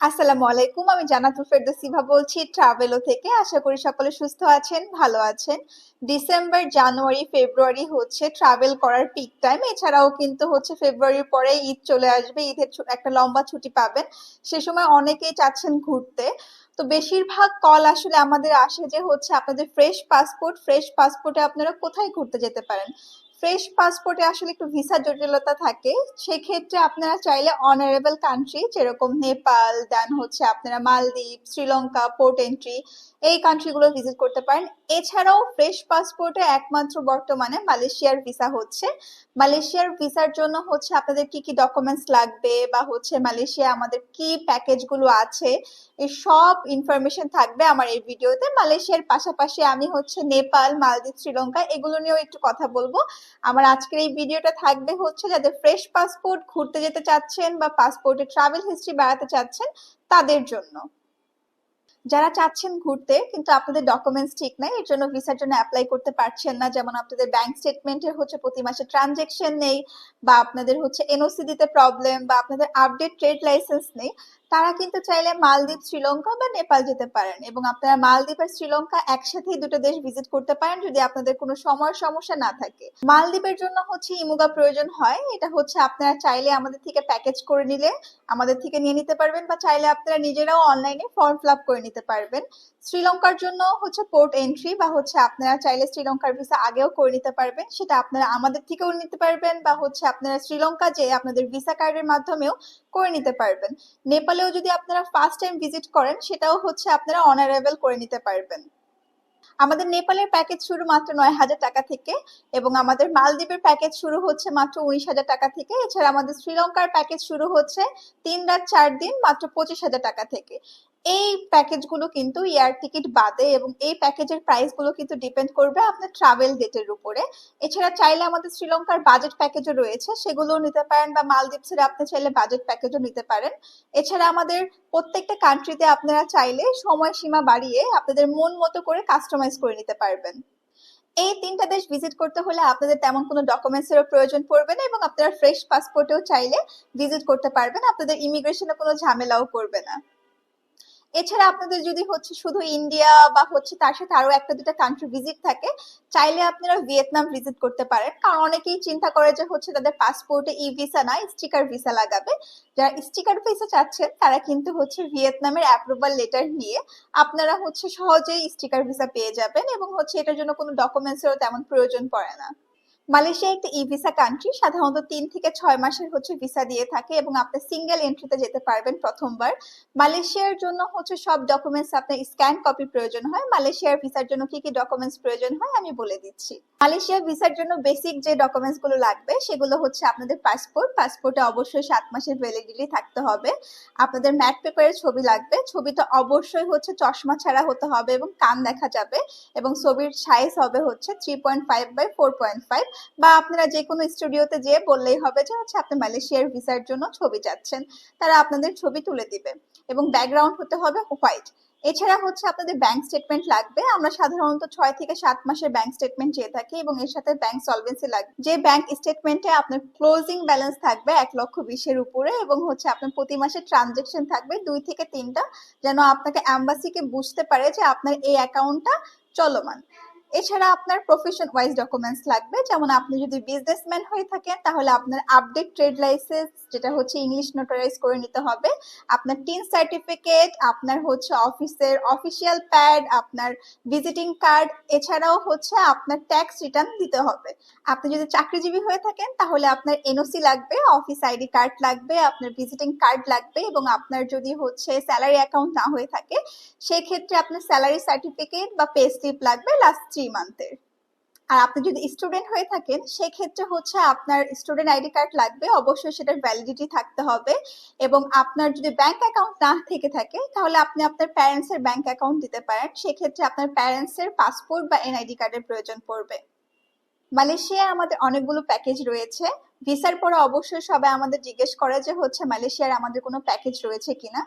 আসসালামু আলাইকুম, আমি জান্নাতুল ফেরদৌসিভা বলছি ট্রাভেলো থেকে। আশা করি সকলে সুস্থ আছেন, ভালো আছেন। ডিসেম্বর জানুয়ারি ফেব্রুয়ারি হচ্ছে ট্রাভেল করার পিক টাইম এছাড়াও কিন্তু হচ্ছে ফেব্রুয়ারির পরে ঈদ চলে আসবে, ঈদের একটা লম্বা ছুটি পাবেন। সে সময় অনেকেই চাচ্ছেন ঘুরতে। তো বেশিরভাগ কল আসলে আমাদের আসে যে হচ্ছে আপনাদের ফ্রেশ পাসপোর্ট ফ্রেশ পাসপোর্টে আপনারা কোথায় ঘুরতে যেতে পারেন? ফ্রেশ পাসপোর্টে আসলে একটু ভিসা জটিলতা থাকে, সেক্ষেত্রে আপনারা চাইলে অনারেবল কান্ট্রি যেরকম নেপাল দেন হচ্ছে আপনারা মালদ্বীপ, শ্রীলঙ্কা পোর্ট এন্ট্রি এই কান্ট্রিগুলো ভিজিট করতে পারেন। এছাড়াও ফ্রেশ পাসপোর্টে একমাত্র বর্তমানে মালয়েশিয়ার ভিসা হচ্ছে। মালয়েশিয়ার ভিসার জন্য হচ্ছে আপনাদের কি কি ডকুমেন্টস লাগবে বা হচ্ছে মালয়েশিয়া আমাদের কি প্যাকেজগুলো আছে সব ইনফরমেশন থাকবে আমার এই ভিডিওতে মালয়েশিয়ার পাশাপাশি আমি হচ্ছে নেপাল, মালদ্বীপ, শ্রীলঙ্কা এগুলো নিয়েও একটু কথা বলব। আমার আজকের এই ভিডিওটা থাকবে হচ্ছে যাদের ফ্রেশ পাসপোর্ট ঘুরতে যেতে চাচ্ছেন বা পাসপোর্টে ট্রাভেল হিস্ট্রি বাড়াতে চাচ্ছেন, তাদের জন্য। যারা চাচ্ছেন ঘুরতে, কিন্তু আপনাদের ডকুমেন্টস ঠিক নাই, এর জন্য ভিসার জন্য অ্যাপ্লাই করতে পারছেন না। যেমন আপনাদের ব্যাংক স্টেটমেন্টের হচ্ছে প্রতি মাসে ট্রানজেকশন নেই বা আপনাদের হচ্ছে এনওসি দিতে প্রবলেম বা আপনাদের আপডেট ট্রেড লাইসেন্স নেই। তারা কিন্তু চাইলে মালদ্বীপ, শ্রীলঙ্কা বা নেপাল যেতে পারেন এবং আপনারা মালদ্বীপ আর শ্রীলঙ্কা একসাথেই দুটো দেশ ভিজিট করতে পারেন যদি আপনাদের কোনো সময় সমস্যা না থাকে। মালদ্বীপের জন্য হচ্ছে ইমুগা প্রয়োজন হয়। এটা হচ্ছে আপনারা চাইলে আমাদের থেকে প্যাকেজ করে নিলে আমাদের থেকে নিয়ে নিতে পারবেন বা চাইলে আপনারা নিজেরাও অনলাইনে ফর্ম ফিল করে নিতে পারবেন। শ্রীলঙ্কার জন্য হচ্ছে পোর্ট এন্ট্রি বা হচ্ছে আপনারা চাইলে শ্রীলঙ্কার ভিসা আগেও করে নিতে পারবেন। সেটা আপনারা আমাদের থেকেও নিতে পারবেন বা হচ্ছে আপনারা শ্রীলঙ্কা যে আপনাদের ভিসা কার্ডের মাধ্যমেও করে নিতে পারবেন। নেপালেও যদি আপনারা ফার্স্ট টাইম ভিজিট করেন, সেটাও হচ্ছে আপনারা অনারেবল করে নিতে পারবেন। আমাদের নেপালের প্যাকেজ শুরু মাত্র নয় হাজার টাকা থেকে এবং আমাদের মালদ্বীপের প্যাকেজ শুরু হচ্ছে মাত্র উনিশ হাজার টাকা থেকে। এছাড়া আমাদের শ্রীলঙ্কার প্যাকেজ শুরু হচ্ছে তিন রাত চার দিন মাত্র পঁচিশ হাজার টাকা থেকে। এই প্যাকেজগুলো কিন্তু এয়ার টিকিট বাদে এবং এই প্যাকেজের প্রাইসগুলো কিন্তু ডিপেন্ড করবে আপনার ট্রাভেল ডেটের উপরে। এছাড়া চাইলে আমাদের শ্রীলঙ্কার বাজেট প্যাকেজও রয়েছে, সেগুলোও নিতে পারেন বা মালদ্বীপসের আপনি চাইলে বাজেট প্যাকেজও নিতে পারেন। এছাড়া আমাদের প্রত্যেকটা কান্ট্রিতে আপনারা চাইলে সময়সীমা বাড়িয়ে আপনাদের মন মতো করে কাস্টমাইজ করে নিতে পারবেন। এই তিনটা দেশ ভিজিট করতে হলে আপনাদের তেমন কোনো ডকুমেন্টস ডকুমেন্টসেরও প্রয়োজন পড়বে না এবং আপনারা ফ্রেশ পাসপোর্টেও চাইলে ভিজিট করতে পারবেন, আপনাদের ইমিগ্রেশনে কোনো ঝামেলাও পড়বে না। এছাড়া আপনাদের যদি হচ্ছে শুধু ইন্ডিয়া বা হচ্ছে তার সাথে আরও একটা দুটা কান্ট্রি ভিজিট থাকে, চাইলে আপনারা ভিয়েতনাম ভিজিট করতে পারেন। কারণ অনেকেই চিন্তা করে যে হচ্ছে তাদের পাসপোর্টে ই ভিসা না স্টিকার ভিসা লাগাবে। যারা স্টিকার ভিসা চাচ্ছেন, তারা কিন্তু হচ্ছে ভিয়েতনামের অ্যাপ্রুভাল লেটার নিয়ে আপনারা হচ্ছে সহজেই স্টিকার ভিসা পেয়ে যাবেন এবং হচ্ছে এটার জন্য কোনো ডকুমেন্টসেরও তেমন প্রয়োজন পড়ে না। মালয়েশিয়া একটি ই ভিসা কান্ট্রি সাধারণত তিন থেকে ছয় মাসের হচ্ছে ভিসা দিয়ে থাকে এবং আপনি সিঙ্গেল এন্ট্রিতে যেতে পারবেন প্রথমবার। মালয়েশিয়ার জন্য হচ্ছে সব ডকুমেন্টস আপনার স্ক্যান কপি প্রয়োজন হয়। মালয়েশিয়ার ভিসার জন্য কি কি ডকুমেন্টস প্রয়োজন হয় আমি বলে দিচ্ছি। মালয়েশিয়া ভিসার জন্য বেসিক যে ডকুমেন্টসগুলো লাগবে, সেগুলো হচ্ছে আপনাদের পাসপোর্ট পাসপোর্টে অবশ্যই সাত মাসের ভ্যালিডিটি থাকতে হবে। আপনাদের ম্যাট পেপারের ছবি লাগবে। ছবিটা অবশ্যই হচ্ছে চশমা ছাড়া হতে হবে এবং কান দেখা যাবে এবং ছবির সাইজ হবে হচ্ছে three point five by four point five বা আপনারা যে কোনো স্টুডিওতে যেয়ে বললেই হবে যে হচ্ছে আপনি মালয়েশিয়ার ভিসার জন্য ছবি চাচ্ছেন। তারা আপনাদের ছবি তুলে দিবে এবং ব্যাকগ্রাউন্ড হতে হবে হোয়াইট এছাড়া হচ্ছে আপনাদের ব্যাংক স্টেটমেন্ট লাগবে। আমরা সাধারণত ছয় থেকে সাত মাসের ব্যাংক স্টেটমেন্ট চেয়ে থাকি এবং এর সাথে ব্যাংক সলভেন্সি লাগবে যে ব্যাংক স্টেটমেন্টে আপনার ক্লোজিং ব্যালেন্স থাকবে এক লক্ষ বিশের উপরে এবং হচ্ছে আপনার প্রতি মাসে ট্রানজেকশন থাকবে দুই থেকে তিনটা, যেন আপনাকে অ্যাম্বাসিকে বুঝতে পারে যে আপনার এই অ্যাকাউন্টটা চলমান। এছাড়া আপনার প্রফেশন ওয়াইজ ডকুমেন্টস লাগবে। যেমন আপনি যদি বিজনেসম্যান হয়ে থাকেন, তাহলে আপনার আপডেট ট্রেড লাইসেন্স যেটা হচ্ছে ইংলিশ নোটারাইজ করে নিতে হবে। আপনার টিন সার্টিফিকেট আপনার হচ্ছে অফিসের অফিসিয়াল প্যাড আপনার ভিজিটিং কার্ড এছাড়াও হচ্ছে আপনার ট্যাক্স রিটার্ন দিতে হবে। আপনি যদি চাকরিজীবী হয়ে থাকেন, তাহলে আপনার এনওসি লাগবে অফিস আইডি কার্ড লাগবে, আপনার ভিজিটিং কার্ড লাগবে এবং আপনার যদি হচ্ছে স্যালারি অ্যাকাউন্ট না হয়ে থাকে, সেক্ষেত্রে আপনার স্যালারি সার্টিফিকেট বা পে স্লিপ লাগবে লাস্ট থ্রি মান্থের আর আপনি যদি স্টুডেন্ট হয়ে থাকেন, সেক্ষেত্রে হচ্ছে আপনার স্টুডেন্ট আইডি কার্ড লাগবে। অবশ্যই সেটার ভ্যালিডিটি থাকতে হবে। এবং আপনার যদি ব্যাংক অ্যাকাউন্ট না থেকে থাকে, তাহলে আপনি আপনার প্যারেন্টস এর ব্যাংক অ্যাকাউন্ট দিতে পারেন। সেক্ষেত্রে আপনার প্যারেন্টসের পাসপোর্ট বা এনআইডি কার্ডের প্রয়োজন পড়বে। মালয়েশিয়ায় আমাদের অনেকগুলো প্যাকেজ রয়েছে। ভিসার পরে অবশ্যই সবাই আমাদের জিজ্ঞেস করে যে হচ্ছে মালয়েশিয়ার আমাদের কোনো প্যাকেজ রয়েছে কিনা।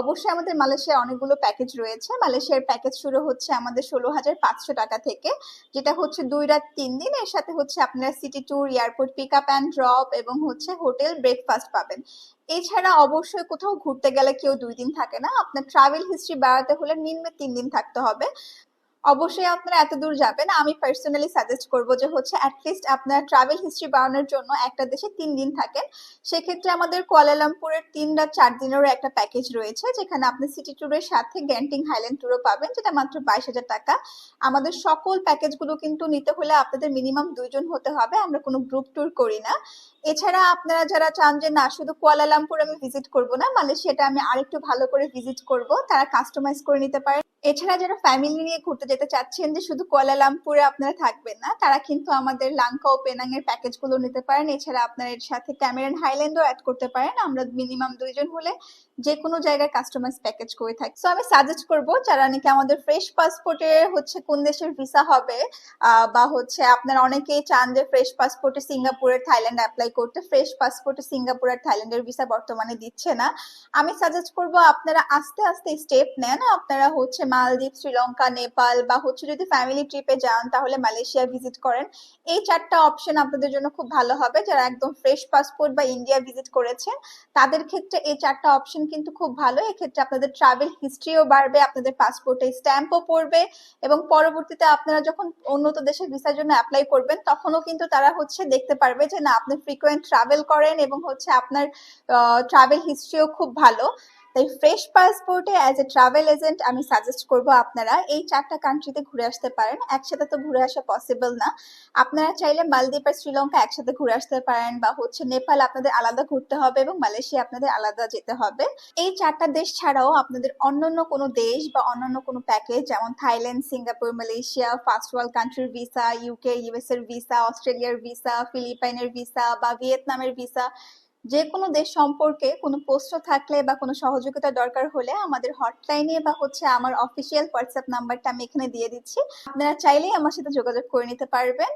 অবশ্যই আমাদের মালয়েশিয়ার অনেকগুলো প্যাকেজ রয়েছে। মালয়েশিয়ার প্যাকেজ শুরু হচ্ছে আমাদের ষোলো হাজার পাঁচশো টাকা থেকে, যেটা হচ্ছে দুই রাত তিন দিন। এর সাথে হচ্ছে আপনারা city tour airport pick up and drop এবং হচ্ছে হোটেল ব্রেকফাস্ট পাবেন। এছাড়া অবশ্যই কোথাও ঘুরতে গেলে কেউ দুই দিন থাকে না। আপনার ট্রাভেল হিস্ট্রি বাড়াতে হলে নিম্নে তিন দিন থাকতে হবে। অবশ্যই আপনারা এত দূর যাবেন। আমি পার্সোনালি সাজেস্ট করব যে হচ্ছে অ্যাটলিস্ট আপনার ট্রাভেল হিস্ট্রি বাড়ানোর জন্য একটা দেশে তিন দিন থাকেন। সেক্ষেত্রে আমাদের কুয়ালালামপুরের তিন রাত চার দিনেরও একটা প্যাকেজ রয়েছে, যেখানে আপনি সিটি ট্যুরের সাথে গ্যান্টিং হাইল্যান্ড ট্যুরও পাবেন, যেটা মাত্র বাইশ হাজার টাকা। আমাদের সকল প্যাকেজগুলো কিন্তু নিতে হলে আপনাদের মিনিমাম দুইজন হতে হবে, আমরা কোনো গ্রুপ ট্যুর করি না। এছাড়া আপনারা যারা চান যে না, শুধু কুয়ালালামপুর আমি ভিজিট করব না মালয়েশিয়াটা আমি আরেকটু ভালো করে ভিজিট করব, তারা কাস্টমাইজ করে নিতে পারেন। এছাড়া যারা ফ্যামিলি নিয়ে ঘুরতে যেতে চাচ্ছেন যে শুধু কুয়ালালামপুরে আপনারা থাকবেন না, তারা কিন্তু আমাদের লাঙ্কা ও পেনাং এর প্যাকেজগুলো নিতে পারেন। এছাড়া আপনার এর সাথে ক্যামেরন হাইল্যান্ডও অ্যাড করতে পারেন। আমরা মিনিমাম দুইজন হলে যে কোনো জায়গায় কাস্টমাইজ প্যাকেজ করে থাকি। সো আমি সাজেস্ট করব যারা নাকি আমাদের ফ্রেশ পাসপোর্টে হচ্ছে কোন দেশের ভিসা হবে বা হচ্ছে আপনারা অনেকেই চান যে ফ্রেশ পাসপোর্টে সিঙ্গাপুরের থাইল্যান্ড অ্যাপ্লাই করতে। ফ্রেশ পাসপোর্টে সিঙ্গাপুর আর থাইল্যান্ডের ভিসা বর্তমানে দিচ্ছে না। আমি সাজেস্ট করব আপনারা আস্তে আস্তে স্টেপ নেন। আপনারা হচ্ছে মালদ্বীপ, শ্রীলঙ্কা, নেপাল বা হচ্ছে যদি ফ্যামিলি ট্রিপে যান তাহলে মালয়েশিয়া ভিজিট করেন। এই চারটা অপশন আপনাদের জন্য খুব ভালো হবে। যারা একদম ফ্রেশ পাসপোর্ট বা ইন্ডিয়া ভিজিট করেছেন, তাদের ক্ষেত্রে এই চারটা অপশন কিন্তু খুব ভালো। এক্ষেত্রে আপনাদের ট্রাভেল হিস্ট্রিও বাড়বে, আপনাদের পাসপোর্টে স্ট্যাম্পও পড়বে এবং পরবর্তীতে আপনারা যখন উন্নত দেশে ভিসার জন্য অ্যাপ্লাই করবেন, তখনও কিন্তু তারা হচ্ছে দেখতে পারবে যে না, আপনি ফ্রিকোয়েন্ট ট্রাভেল করেন এবং হচ্ছে আপনার ট্রাভেল হিস্ট্রিও খুব ভালো। তাই ফ্রেশ পাসপোর্টে অ্যাজ এ ট্রাভেল এজেন্ট আমি সাজেস্ট করব আপনারা এই চারটা কান্ট্রিতে ঘুরে আসতে পারেন। একসাথে তো ঘুরে আসা পসিবল না। আপনারা চাইলে মালদ্বীপ আর শ্রীলঙ্কা একসাথে ঘুরে আসতে পারেন বা হচ্ছে নেপাল আপনাদের আলাদা ঘুরতে হবে এবং মালয়েশিয়া আপনাদের আলাদা যেতে হবে। এই চারটা দেশ ছাড়াও আপনাদের অন্যান্য কোনো দেশ বা অন্যান্য কোনো প্যাকেজ যেমন Thailand, Singapore, Malaysia first world কান্ট্রির ভিসা ইউকে ইউএস এর ভিসা অস্ট্রেলিয়ার ভিসা ফিলিপাইনের ভিসা বা ভিয়েতনামের ভিসা যে কোনো দেশ সম্পর্কে কোনো প্রশ্ন থাকলে বা কোনো সহযোগিতা দরকার হলে আমাদের হটলাইনে বা হচ্ছে আমার অফিসিয়াল হোয়াটসঅ্যাপ নাম্বারটা আমি এখানে দিয়ে দিচ্ছি। আপনারা চাইলেই আমার সাথে যোগাযোগ করে নিতে পারবেন।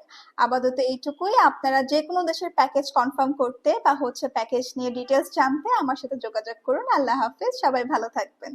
আপাতত এইটুকুই। আপনারা যে কোনো দেশের প্যাকেজ কনফার্ম করতে বা হচ্ছে প্যাকেজ নিয়ে ডিটেলস জানতে আমার সাথে যোগাযোগ করুন। আল্লাহ হাফিজ। সবাই ভালো থাকবেন।